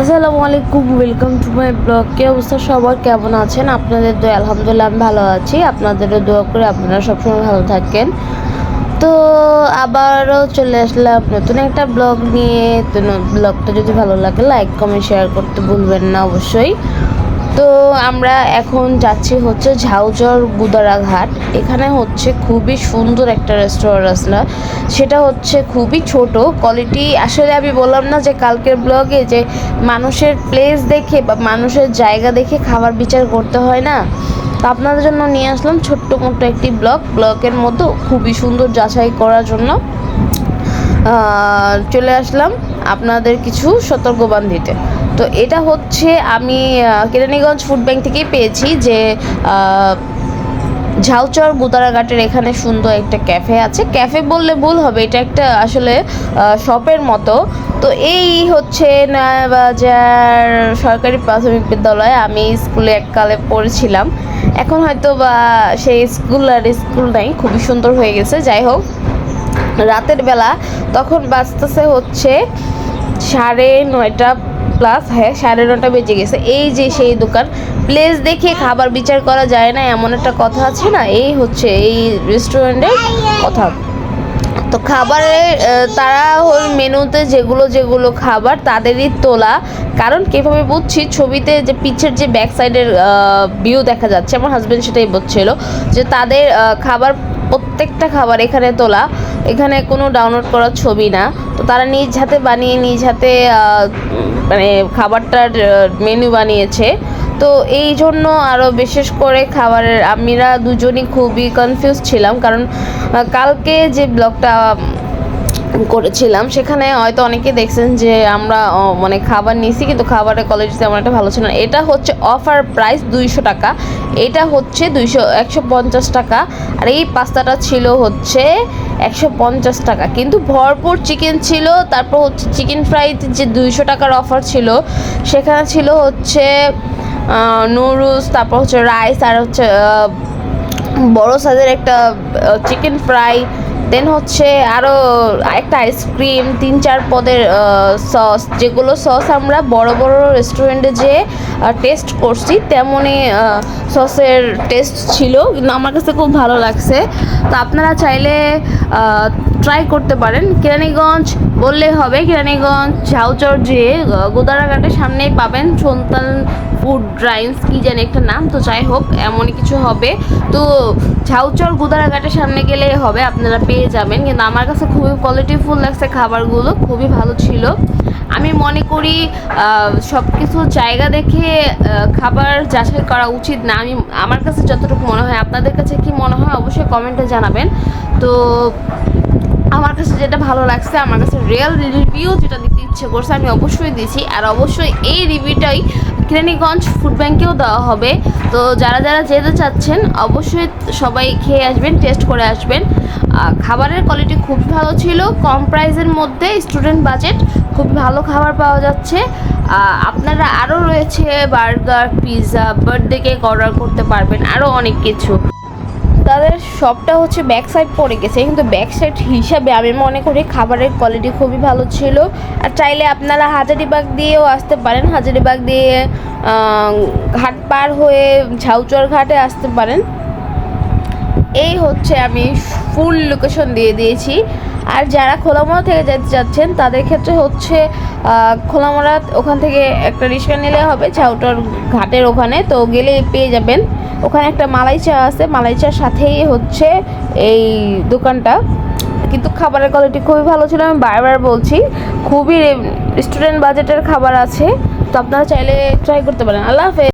আসসালামু আলাইকুম welcome to my blog কে অবস্থা সবার? কেমন আছেন? আপনাদের দোয়া, আলহামদুলিল্লাহ আমি ভালো আছি। আপনাদেরও দোয়া করে আপনারা সবসময় ভালো থাকেন। তো আবারও চলে আসলাম নতুন একটা ব্লগ নিয়ে। তো ব্লগটা যদি ভালো লাগে লাইক কমেন্ট শেয়ার করতে ভুলবেন না অবশ্যই। তো আমরা এখন যাচ্ছি হচ্ছে ঝাউচর গুদারা ঘাট এখানে হচ্ছে খুবই সুন্দর একটা রেস্টুরেন্ট আসলে। সেটা হচ্ছে খুবই ছোট কোয়ালিটি আসলে আমি বললাম না যে কালকের ব্লগে যে মানুষের প্লেস দেখে বা মানুষের জায়গা দেখে খাবার বিচার করতে হয় না। তো আপনাদের জন্য নিয়ে আসলাম ছোট্ট মোট্ট একটি ব্লগ ব্লগের মতো খুবই সুন্দর যাচাই করার জন্য চলে আসলাম। আপনাদের কিছু সতর্কবান দিতে তো এটা হচ্ছে আমি কেরানীগঞ্জ ফুড ব্যাংক থেকেই পেয়েছি যে ঝাউচর গুদারাঘাটের এখানে সুন্দর একটা ক্যাফে আছে। ক্যাফে বললে ভুল হবে, এটা একটা আসলে শপের মতো। তো এই হচ্ছে নয়াবাজার সরকারি প্রাথমিক বিদ্যালয়ে আমি স্কুলে এককালে পড়েছিলাম। এখন হয়তো বা সেই স্কুল আর স্কুল নাই, খুবই সুন্দর হয়ে গেছে। যাই হোক, রাতের বেলা তখন বাজতেছে হচ্ছে সাড়ে নয়টা প্লাস হ্যাঁ সাড়ে নটা বেজে গেছে। এই যে সেই দোকান প্লেস দেখে খাবার বিচার করা যায় না, এমন একটা কথা আছে না? এই হচ্ছে, এই রেস্টুরেন্টের কথা। তো খাবারে তারা ওই মেনুতে যেগুলো যেগুলো খাবার, তাদেরই তোলা। কারণ কীভাবে বুঝছি, ছবিতে যে পিছের যে ব্যাক সাইডের ভিউ দেখা যাচ্ছে, আমার হাজব্যান্ড সেটাই বলছিল যে তাদের খাবার, প্রত্যেকটা খাবার এখানে তোলা। এখানে কোনো ডাউনলোড করার ছবি না। তারা নিজ হাতে বানিয়ে, নিজ হাতে মানে খাবারটার মেনু বানিয়েছে। তো এই জন্য আরও বিশেষ করে খাবারের, আমিরা দুজনই খুবই কনফিউজ ছিলাম। কারণ কালকে যে ব্লগটা করেছিলাম। সেখানে হয়তো অনেকে দেখছেন যে আমরা মানে খাবার নিয়েছি, কিন্তু খাবারের কোয়ালিটি তেমন একটা ভালো ছিল না। এটা হচ্ছে অফার প্রাইস দুইশো টাকা। এটা হচ্ছে দুইশো, একশো পঞ্চাশ টাকা। আর এই পাস্তাটা ছিল হচ্ছে একশো পঞ্চাশ টাকা। কিন্তু ভরপুর চিকেন ছিল, তারপর হচ্ছে চিকেন ফ্রাই যে দুইশো টাকার অফার ছিল, সেখানে ছিল হচ্ছে নুডলস তারপর হচ্ছে রাইস আর হচ্ছে বড় সাইজের একটা চিকেন ফ্রাই দেন হচ্ছে আরও একটা আইসক্রিম তিন চার পদের সস যেগুলো সস আমরা বড় বড় রেস্টুরেন্টে যে টেস্ট করছি তেমনই সসের টেস্ট ছিল, কিন্তু আমার কাছে খুব ভালো লাগছে। তো আপনারা চাইলে ট্রাই করতে পারেন। কেরানীগঞ্জ বললে হবে, কেরানীগঞ্জ, ঝাউচর যে গোদারাঘাটের সামনেই পাবেন সন্তান ফুড ড্রাইন্স কি জানি একটা নাম, তো যাই হোক, এমনই কিছু হবে। তো ঝাউচর, গুদারাঘাটের সামনে গেলে হবে, আপনারা পেয়ে যাবেন। কিন্তু আমার কাছে খুবই কোয়ালিটিফুল লাগছে খাবারগুলো, খুবই ভালো ছিল। আমি মনে করি সব কিছু জায়গা দেখে খাবার যাচাই করা উচিত না। আমি, আমার কাছে যতটুকু মনে হয়, আপনাদের কাছে কি মনে হয় অবশ্যই কমেন্টে জানাবেন। তো, আমার কাছে যেটা ভালো লাগছে, আমার কাছে রিয়েল রিভিউ যেটা ইচ্ছে করছে, আমি অবশ্যই দিছি আর অবশ্যই এই রিভিউটাই কেরানীগঞ্জ ফুড ব্যাংকেও দেওয়া হবে। তো যারা যারা যেতে চাচ্ছেন, অবশ্যই সবাই খেয়ে আসবেন, টেস্ট করে আসবেন। খাবারের কোয়ালিটি খুব ভালো ছিল, কম প্রাইসের মধ্যে স্টুডেন্ট বাজেট খুব ভালো খাবার পাওয়া যাচ্ছে। আপনারা আরও রয়েছে burger pizza birthday cake order করতে পারবেন, আরও অনেক কিছু। তাদের সবটা হচ্ছে ব্যাক সাইড পড়ে গেছে, কিন্তু ব্যাক সাইড হিসাবে আমি মনে করি খাবারের কোয়ালিটি খুবই ভালো ছিল। আর চাইলে আপনারা হাজারিবাগ দিয়েও আসতে পারেন, হাজারিবাগ দিয়ে ঘাট পার হয়ে ঝাউচর ঘাটে আসতে পারেন। এই হচ্ছে আমি ফুল লোকেশন দিয়ে দিয়েছি। আর যারা খোলামোড়া থেকে যেতে চাচ্ছেন, তাদের ক্ষেত্রে হচ্ছে খোলামোড়া ওখান থেকে একটা রিক্সা নিলে হবে, ঝাউটার ঘাটের ওখানে। তো গেলে পেয়ে যাবেন। ওখানে একটা মালাই চা আছে, মালাই চার সাথেই হচ্ছে এই দোকানটা। কিন্তু খাবারের কোয়ালিটি খুবই ভালো ছিল, আমি বারবার বলছি, খুবই রেস্টুরেন্ট বাজেটের খাবার আছে। তো আপনারা চাইলে ট্রাই করতে পারেন। আল্লাহ হাফেজ।